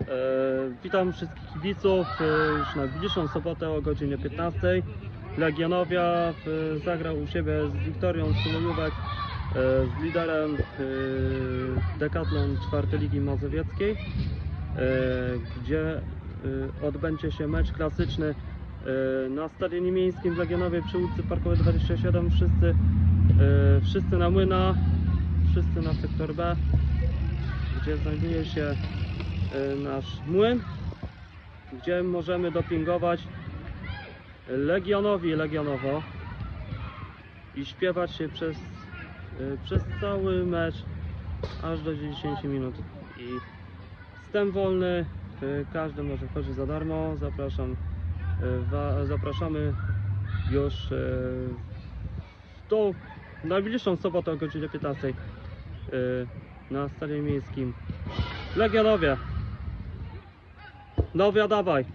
E, witam wszystkich kibiców e, już na najbliższą sobotę o godzinie 15. Legionowia e, zagrał u siebie z Wiktorią Sulejówek, e, z liderem Decathlon 4 Ligi Mazowieckiej, gdzie odbędzie się mecz klasyczny na Stadionie Miejskim w Legionowie przy ulicy Parkowej 27. Wszyscy, wszyscy na młyna, wszyscy na sektor B, gdzie znajduje się nasz młyn, gdzie możemy dopingować Legionowi Legionowo i śpiewać się przez, e, przez cały mecz aż do 10 minut. I wstęp wolny, e, każdy może wchodzić za darmo. Zapraszam, zapraszamy już tą najbliższą sobotę o godzinie 15 e, na Stadionie Miejskim. Legionowie! No wiadawaj!